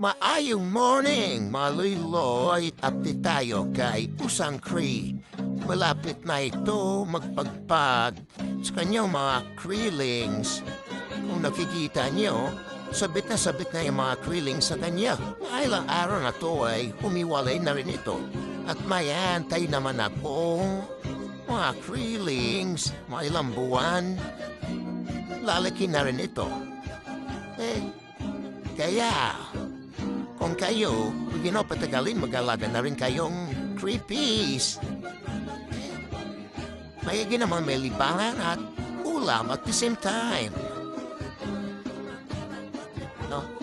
Maayong morning, mga Loy Update tayo kay Usang Cree. Malapit na ito magpagpag sa kanyang mga krillings. Kung nakikita niyo, sabit na sabit na yung mga krillings sa kanya. Ilang araw na to ay humiwalay na rin ito. At may antay naman akong mga krillings, mga ilang buwan. Lalaki na rin ito. Eh, kaya, kung kayo, you know, patagalin mag-alaga na rin kayong creepies. Mayigi naman may libangan at ulam at the same time. No?